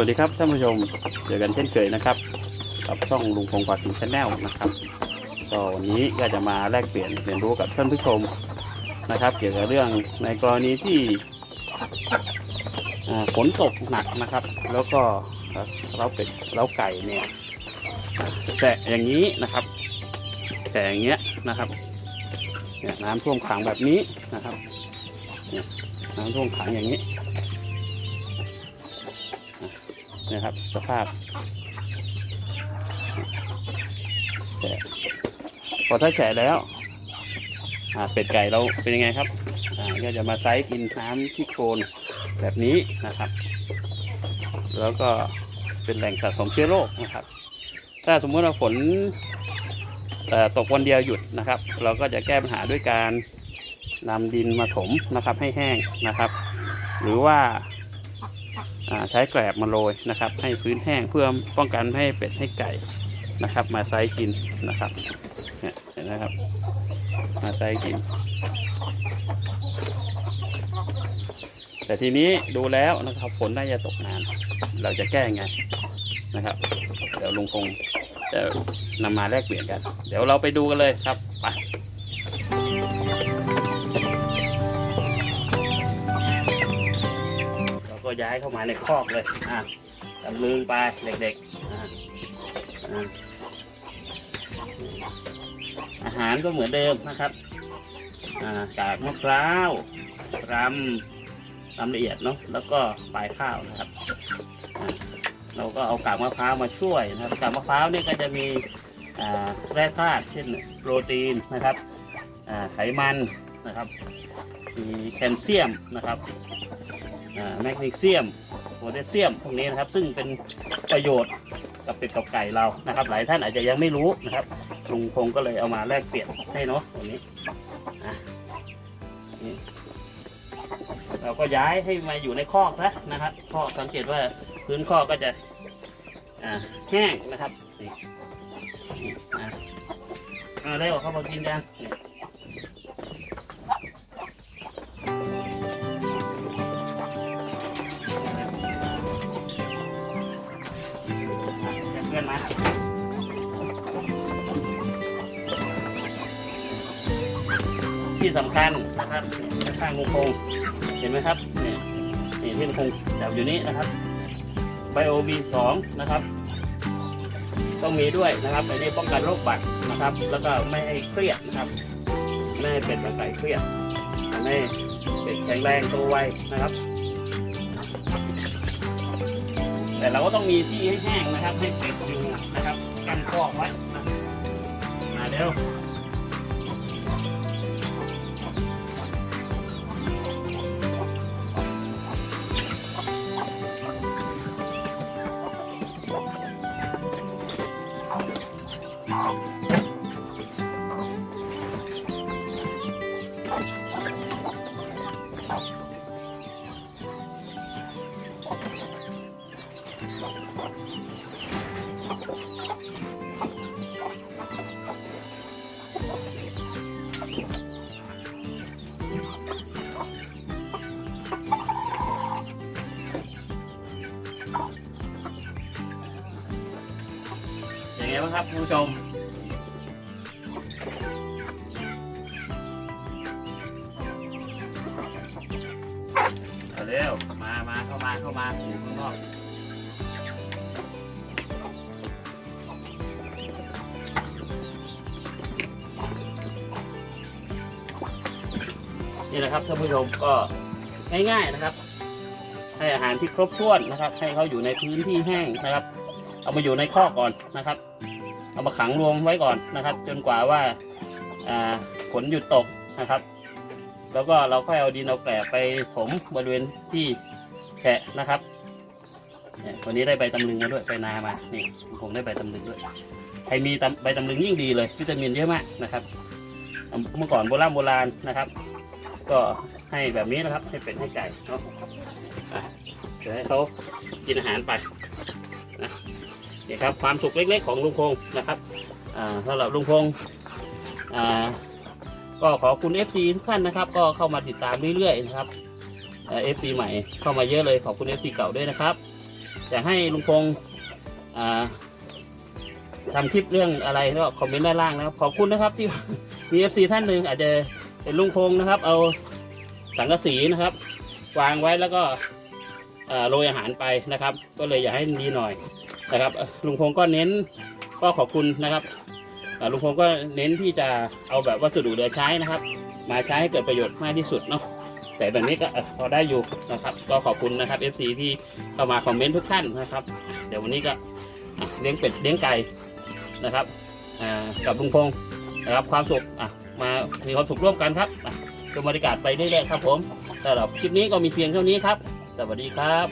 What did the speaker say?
วัสดีครับท่านผู้ชมเจอกันเช่นเคยนะครับ กับช่องลุงพงศ์ปากถึงชาแนลนะครับก็วันนี้ก็จะมาแลกเปลี่ยนเรียนรู้กับท่านผู้ชมนะครับ เกี่ยวกับเรื่องในกรณีที่ฝนตกหนักนะครับ แล้วก็เราเป็ดเราไก่เนี่ยแฉะอย่างนี้นะครับแฉะอย่างเงี้ยนะครับเนี่ยน้ำท่วมขังแบบนี้นะครับเนี่ยน้ำท่วมขังอย่างนี้ นะครับ สภาพแฉะพอถ้าแฉะแล้วเป็ดไก่เราเป็นยังไงครับก็จะมาไซส์กินน้ำที่โคลนแบบนี้นะครับ แล้วก็เป็นแหล่งสะสมเชื้อโรคนะครับ ถ้าสมมติว่าฝนตกวันเดียวหยุดนะครับ เราก็จะแก้ปัญหาด้วยการนำดินมาถมนะครับให้แห้งนะครับ หรือว่า ใช้แกลบมาโรยนะครับ ให้พื้นแห้งเพื่อป้องกันให้เป็ดให้ไก่นะครับ มาไซกินนะครับเห็นไหมครับ มาไซกิน แต่ทีนี้ดูแล้วนะครับฝนน่าจะตกนาน เราจะแก้ไงนะครับ เดี๋ยวลุงคงจะนำมาแลกเปลี่ยนกัน เดี๋ยวเราไปดูกันเลยครับไป ก็ย้ายเข้ามาในคอกเลยอะตำลึงไปเด็กๆอะอะอาหารก็เหมือนเดิมนะครับอ่ากากมะพร้าวรำรำละเอียดเนาะแล้วก็ปลายข้าวนะครับอะเราก็เอากากมะพร้าวมาช่วยนะครับกากมะพร้าวนี่ก็จะมีอ่าแร่ธาตุเช่นโปรตีนนะครับอ่าไขมันนะครับมีแคลเซียมนะครับ แมกนีเซียมโพแทสเซียมพวกนี้นะครับ ซึ่งเป็นประโยชน์กับเป็ดกับไก่เรานะครับ หลายท่านอาจจะยังไม่รู้นะครับลุงพงก็เลยเอามาแลกเปลี่ยนให้เนาะตรงนี้เราก็ย้ายให้มาอยู่ในคอกนะนะครับคอกสังเกตว่าพื้นคอกก็จะแห้งนะครับนี่ได้ออกเข้ามากินกันนี่ เพื่อนมาที่สำคัญนะครับข้างๆลุงพงเห็นไหมครับนี่นี่ที่ลุงพงจับอยู่นี้นะครับไบโอบีสองนะครับ ต้องมีด้วยนะครับอันนี้ป้องกันโรคบัตรนะครับ แล้วก็ไม่ให้เครียดนะครับไม่ให้เป็ดกับไก่เครียดทำให้เป็ดแข็งแรงโตวไวนะครับ แต่เราก็ต้องมีที่ให้แห้งนะครับ ให้เป็ดอยู่นะครับกันคอกไว้มาเร็ว ครับคุณผู้ชมเอาเร็วมามาเข้ามาเข้ามาอยู่ข้างนอกนี่นะครับท่านผู้ชมก็ง่ายๆนะครับ ให้อาหารที่ครบถ้วนนะครับ ให้เขาอยู่ในพื้นที่แห้งนะครับ เอามาอยู่ในคอกก่อนนะครับ เอามาขังรวมไว้ก่อนนะครับ จนกว่าว่าฝนหยุดตกนะครับ แล้วก็เราค่อยเอาดินเอาแกลบไปถมบริเวณที่แฉะนะครับเนี่ยวันนี้ได้ใบตำลึงมาด้วยใบนามานี่ผมได้ใบตำลึงด้วยใครมีใบตำลึงยิ่งดีเลยวิตามินเยอะมากนะครับเมื่อก่อนโบราณโบราณนะครับ ก็ให้แบบนี้นะครับ ให้เป็ดให้ไก่เนาะอะเดี๋ยวให้เขากินอาหารไป นี่ครับความสุขเล็ก ๆ ของลุงพงษ์นะครับสำหรับลุงพงษ์ก็ขอบคุณ FC ทุกท่านนะครับ ก็เข้ามาติดตามเรื่อยๆนะครับเอฟซีใหม่เข้ามาเยอะเลยขอบคุณ FC เก่าด้วยนะครับอยากให้ลุงพงษ์อ่าทำคลิปเรื่องอะไรก็คอมเมนต์ด้านล่างนะครับ ขอบคุณนะครับที่มีเอฟซีท่านหนึ่งอาจจะเป็นลุงพงษ์นะครับ เอาสังกะสีนะครับ วางไว้แล้วก็โรยอาหารไปนะครับ ก็เลยอยากให้ดีหน่อย นะครับลุงพงษ์ก็เน้นก็ขอบคุณนะครับลุงพงษ์ก็เน้นที่จะเอาแบบวัสดุเหลือใช้นะครับ มาใช้ให้เกิดประโยชน์มากที่สุดเนาะแต่แบบนี้ก็พอได้อยู่นะครับ ก็ขอบคุณนะครับ FC ที่เข้ามาคอมเมนต์ทุกท่านนะครับ เดี๋ยววันนี้ก็เลี้ยงเป็ดเลี้ยงไก่นะครับกับลุงพงษ์นะครับความสุขมามีความสุขร่วมกันครับชมบรรยากาศไปเรื่อยๆครับผมสำหรับคลิปนี้ก็มีเพียงเท่านี้ครับ สวัสดีครับ